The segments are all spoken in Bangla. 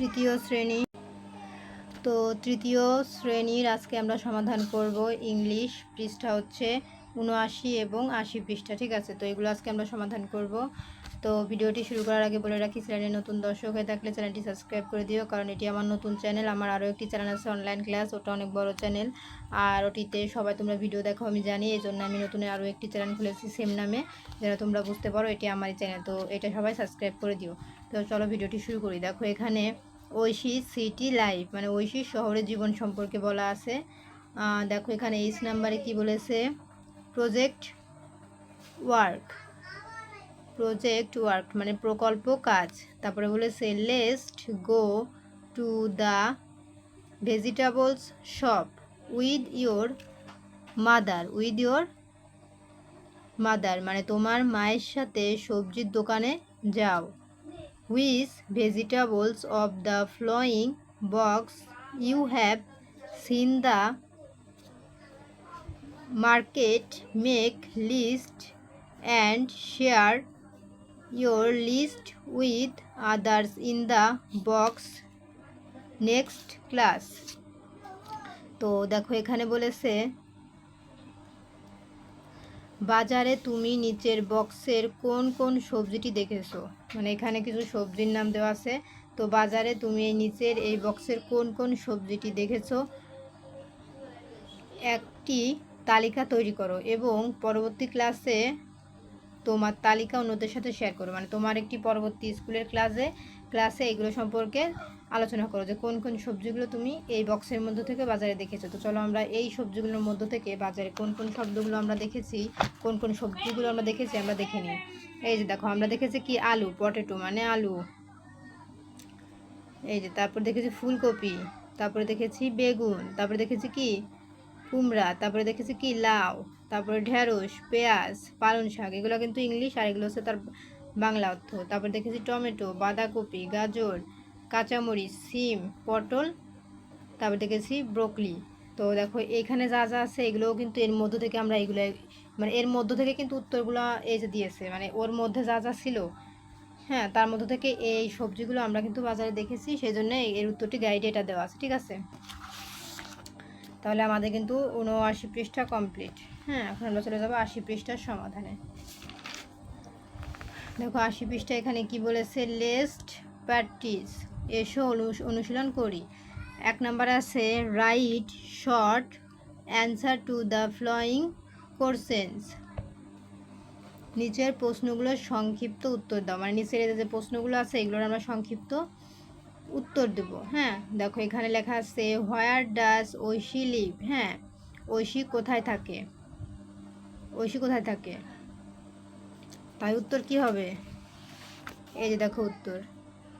তৃতীয় শ্রেণি। তো তৃতীয় শ্রেণির আজকে আমরা সমাধান করব ইংলিশ পৃষ্ঠা হচ্ছে উনআশি এবং আশি পৃষ্ঠা, ঠিক আছে? তো এগুলো আজকে আমরা সমাধান করব। তো ভিডিওটি শুরু করার আগে বলে রাখি, চ্যানেলে নতুন দর্শক হয়ে থাকলে চ্যানেলটি সাবস্ক্রাইব করে দিও, কারণ এটি আমার নতুন চ্যানেল, আমার আরও একটি চ্যানেল আছে অনলাইন ক্লাস, ওটা অনেক বড় চ্যানেল। আর ওটিতে সবাই তোমরা ভিডিও দেখো, আমি জানি এই জন্য আমি নতুন আরও একটি চ্যানেল খুলেছি সেম নামে যেন তোমরা বুঝতে পারো, এটি আমারই চ্যানেল, তো এটা সবাই সাবস্ক্রাইব করে দিও। তো চলো ভিডিওটি শুরু করি। দেখো এখানে ঐশী সিটি লাইফ মানে ঐশী শহরের জীবন সম্পর্কে বলা আছে। দেখো এখানে এইচ নাম্বারে কি বলেছে? প্রজেক্ট ওয়ার্ক প্রজেক্ট ওয়ার্ক মানে প্রকল্প কাজ। তারপরে বলেছে least go to the vegetables shop with your mother with your mother মানে তোমার মায়ের সাথে সবজির দোকানে যাও। Which vegetables of the following box you have seen the market make list and share your list with others in the box next class তো দেখো, এখানে বলেছে বাজারে তুমি নিচের বক্সের কোন কোন সবজিটি দেখেছ? মানে এখানে কিছু সবজির নাম দেওয়া আছে। তো বাজারে তুমি এই নিচের এই বক্সের কোন কোন সবজিটি দেখেছ? একটি তালিকা তৈরি করো এবং পরবর্তী ক্লাসে তোমার তালিকা অন্যদের সাথে শেয়ার করো। মানে তোমার একটি পরবর্তী স্কুলের ক্লাসে ক্লাসে এগুলো সম্পর্কে আলোচনা করো যে কোন কোন সবজিগুলো তুমি এই বক্সের মধ্য থেকে বাজারে দেখেছ। তো চলো আমরা এই সবজিগুলোর মধ্য থেকে বাজারে কোন কোন শব্দগুলো আমরা দেখেছি, কোন কোন সবজিগুলো আমরা দেখেছি আমরা দেখে নিই। এই যে দেখো, আমরা দেখেছি কি? আলু পটেটো মানে আলু। এই যে তারপর দেখেছি ফুলকপি, তারপরে দেখেছি বেগুন, তারপরে দেখেছি কি? কুমড়া, তারপরে দেখেছি কি? লাউ, তারপরে ঢেঁড়স, পেঁয়াজ, পালং শাক, এগুলো কিন্তু ইংলিশ আর এগুলো হচ্ছে তার বাংলা অর্থ। তারপরে দেখেছি টমেটো, বাঁধাকপি, গাজর কাঁচামরিচ, সিম, পটল, তারপর দেখেছি ব্রোকলি। তো দেখো, এখানে যা যা আছে এগুলোও কিন্তু এর মধ্য থেকে আমরা এগুলো মানে এর মধ্য থেকে কিন্তু উত্তরগুলো এই যে দিয়েছে মানে ওর মধ্যে যা যা ছিল হ্যাঁ তার মধ্য থেকে এই সবজিগুলো আমরা কিন্তু বাজারে দেখেছি সেই জন্য এর উত্তরটি গাইডে এটা দেওয়া আছে, ঠিক আছে? তাহলে আমাদের কিন্তু উনআশি পৃষ্ঠা কমপ্লিট হ্যাঁ এখন আমরা চলে যাব আশি পৃষ্ঠার সমাধানে। দেখো, আশি পৃষ্ঠা এখানে কি বলেছে? লেস্ট প্র্যাকটিস এসো অনু- অনুশীলন করি। এক নাম্বার আছে write short answer to the following questions নিচের প্রশ্নগুলোর সংক্ষিপ্ত উত্তর দাও। মানে নিচের যে প্রশ্নগুলো আছে, এগুলোর আমরা সংক্ষিপ্ত উত্তর দেব। হ্যাঁ দেখো এখানে লেখা আছে হোয়ার ডাস ঐশী লিভ হ্যাঁ ঐশী কোথায় থাকে? ঐশী কোথায় থাকে? তাই উত্তর কি হবে? এই যে দেখো উত্তর।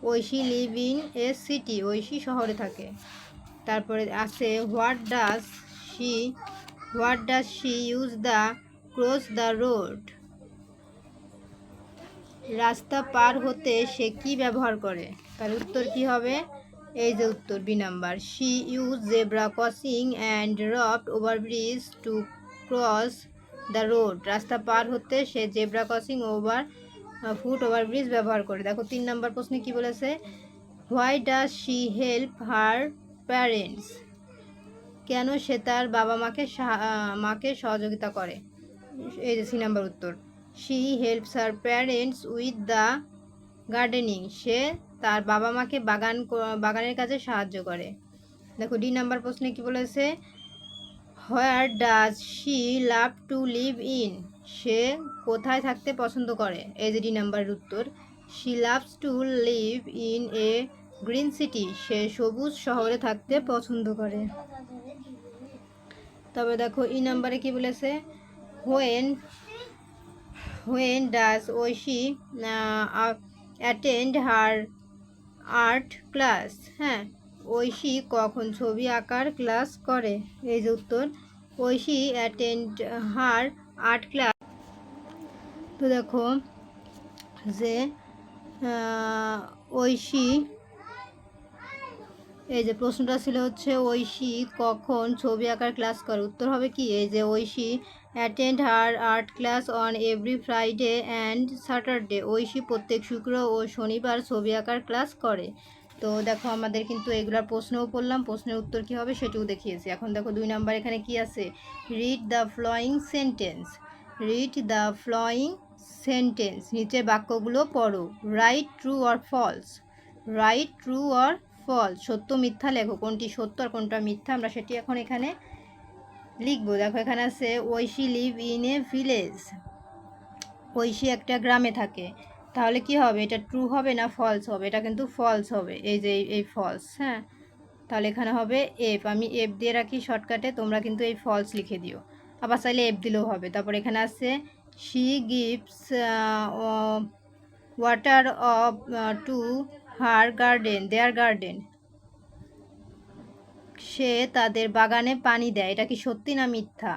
Oishi live in a city Oishi শহরে থাকে। তারপরে আছে what does she what does she use the cross the road রাস্তা পার হতে সে কি ব্যবহার করে? তার উত্তর কি হবে? এই যে উত্তর B number she use zebra crossing and raft overbridge to cross the road রাস্তা পার হতে সে zebra crossing over foot overbridge ব্যবহার করে। দেখো, তিন নাম্বার প্রশ্নে কি বলেছে? Why does she help her parents কেন সে তার বাবা মাকে মাকে সহযোগিতা করে? এই যে সি নাম্বার উত্তর। She helps her parents with the gardening সে তার বাবা মাকে বাগান বাগানের কাজে সাহায্য করে। দেখো, ডি নাম্বার প্রশ্নে কি বলেছে? Where does she love to live in সে কোথায় থাকতে পছন্দ করে? এই যে ডি নাম্বারের উত্তর। She loves to live in a green city সে সবুজ শহরে থাকতে পছন্দ করে। তবে দেখো, ই নাম্বারে কি বলেছে? When when does Oishi attend her art class হ্যাঁ ঐশী কখন ছবি আঁকার ক্লাস করে? এই যে উত্তর। Oishi attend her art class তো দেখো যে ঐশী, এই যে প্রশ্নটা ছিল হচ্ছে ঐশী কখন ছবি আঁকার ক্লাস করে? উত্তর হবে কি? এই যে Oishi attend her art class on every Friday and Saturday Oishi প্রত্যেক শুক্র ও শনিবার ছবি আঁকার ক্লাস করে। তো দেখো আমাদের কিন্তু এগুলার প্রশ্নও পড়লাম, প্রশ্নের উত্তর কী হবে সেটাও দেখিয়েছি। এখন দেখো দুই নাম্বার এখানে কি আছে? Read the following sentence read the following sentence নিচের বাক্যগুলো পড়ো। Write true or false write true or false সত্য, মিথ্যা লেখো। কোনটি সত্য আর কোনটা মিথ্যা? আমরা সেটি এখন এখানে লিখব। দেখো, এখানে আছে, Oishi live in a village Oishi একটা গ্রামে থাকে। তাহলে কি হবে? এটা ট্রু হবে না ফলস হবে? এটা কিন্তু ফলস হবে। এই যে, এই- ফলস হ্যাঁ? তাহলে এখানে হবে এফ আমি এফ দিয়ে রাখি শর্টকাটে তোমরা কিন্তু এই ফলস লিখে দিও। আবার চাইলে এফ দিলেও হবে। তারপর এখানে আছে she gives water of to her garden their garden সে তাদের বাগানে পানি দেয়। এটা কি সত্যি না মিথ্যা?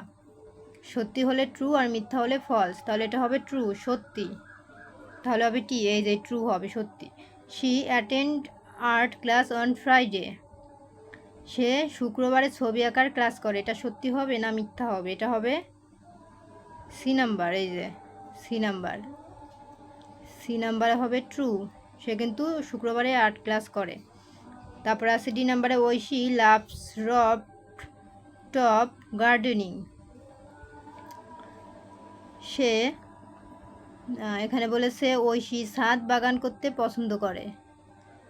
সত্যি হলে ট্রু আর মিথ্যা হলে ফলস তাহলে এটা হবে ট্রু সত্যি। তাহলে হবে টি এই যে ট্রু হবে, সত্যি। She attend art class on Friday সে শুক্রবারে ছবি আঁকার ক্লাস করে। এটা সত্যি হবে না মিথ্যা হবে? এটা হবে সি নাম্বার, এই যে, সি নাম্বার। সি নাম্বারে হবে ট্রু সে কিন্তু শুক্রবারে আর্ট ক্লাস করে। তারপরে আছে ডি নাম্বারে Oishi loves rooftop, gardening. সে এখানে বলেছে ঐশী ছাদ বাগান করতে পছন্দ করে।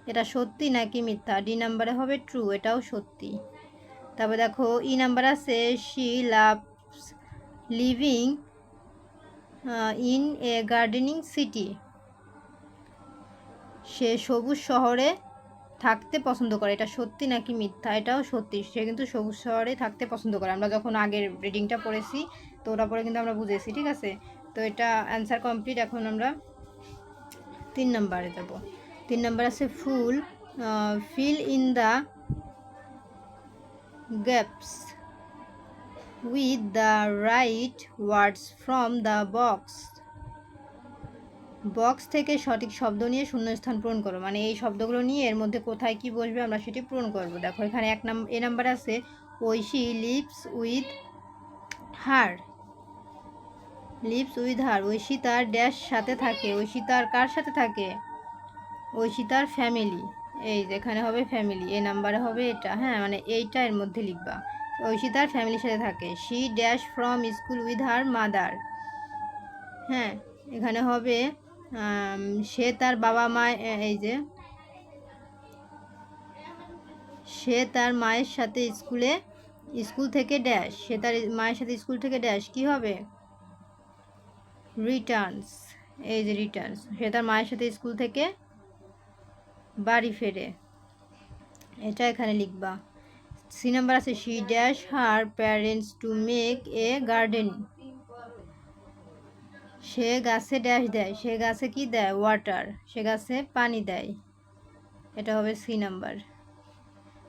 এটা সত্যি নাকি মিথ্যা? ডি নাম্বারে হবে ট্রু এটাও সত্যি। তারপর দেখো, ই নাম্বার আছে she loves living in a gardening city সে সবুজ শহরে থাকতে পছন্দ করে। এটা সত্যি নাকি মিথ্যা? এটাও সত্যি। সে কিন্তু সবুজ শহরে থাকতে পছন্দ করে। আমরা যখন আগের রিডিংটা পড়েছি, তো ওটা পরে কিন্তু আমরা বুঝেছি, ঠিক আছে? তো এটা অ্যান্সার কমপ্লিট এখন আমরা তিন নাম্বারে যাব। তিন নাম্বার আছে ফুল। Fill in the gaps with the right words from the box box থেকে সঠিক শব্দ নিয়ে শূন্যস্থান পূরণ করো। মানে এই শব্দগুলো নিয়ে এর মধ্যে কোথায় কি বসবে আমরা সেটি পূরণ করব। দেখো, এখানে এক নাম্বার এ নাম্বার আছে Oishi lives with her. Lives with her. Oishi তার ড্যাশ সাথে থাকে। ঐশী তার কার সাথে থাকে? ঐশী তার ফ্যামিলি। এই যে, এখানে হবে ফ্যামিলি। এ নাম্বারে হবে এটা। হ্যাঁ মানে এইটা এর মধ্যে লিখবা। ঐশী তার ফ্যামিলির সাথে থাকে। She dash from school with her mother হ্যাঁ এখানে হবে সে তার বাবা মা এই যে, সে তার মায়ের সাথে স্কুলে স্কুল থেকে ড্যাশ সে তার মায়ের সাথে স্কুল থেকে ড্যাশ কি হবে? রিটার্নস এই যে রিটার্নস সে তার মায়ের সাথে স্কুল থেকে বাড়ি ফেরে। এটা এখানে লিখবা। সি নাম্বার আছে she dash her parents to make a garden সে গাছে ড্যাশ দেয়। সে গাছে কি দেয়? ওয়াটার সে গাছে পানি দেয়। এটা হবে সি নাম্বার।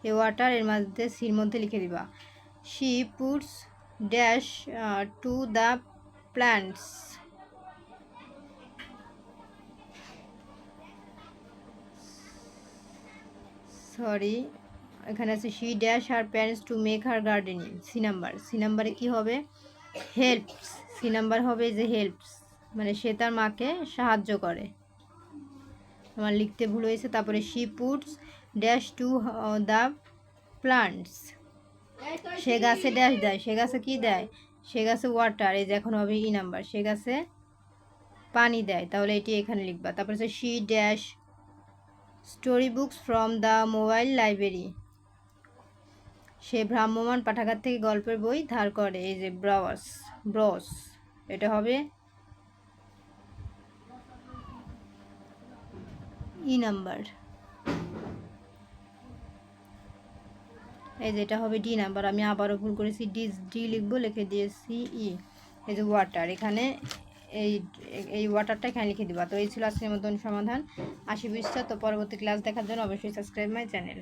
এ ওয়াটার এর মধ্যে সির মধ্যে লিখে দিবা। She puts dash to the plants sorry এখানে আছে she dash her parents to make her gardening C number C নাম্বারে কি হবে? হেল্পস সি নাম্বার হবে যে হেল্পস মানে সে তার মাকে সাহায্য করে। আমার লিখতে ভুল হয়েছে, তারপরে she puts dash to the plants সে গাছে ড্যাশ দেয়, সে গাছে কি দেয়? সে গাছে ওয়াটার এই যে এখন হবে ই নাম্বার সে গাছে পানি দেয়। তাহলে এটি এখানে লিখবা। তারপরে হচ্ছে she dash story books from the mobile library সে ভ্রাম্যমান পাঠাগার থেকে গল্পের বই ধার করে। এই যে ব্রস ব্রস, এটা হবে ই নাম্বার। এই যে এটা হবে ডি নাম্বার। আমি আবারও ভুল করেছি। ডি ডি লিখব, লিখে দিয়েছি ই। এই যে ওয়াটার, এখানে এই এই ওয়াটারটা এখানে লিখে দিবা। তো এই ছিল আজকের মতন সমাধান। আশি পৃষ্ঠা। তো পরবর্তী ক্লাস দেখার জন্য অবশ্যই সাবস্ক্রাইব মাই চ্যানেল।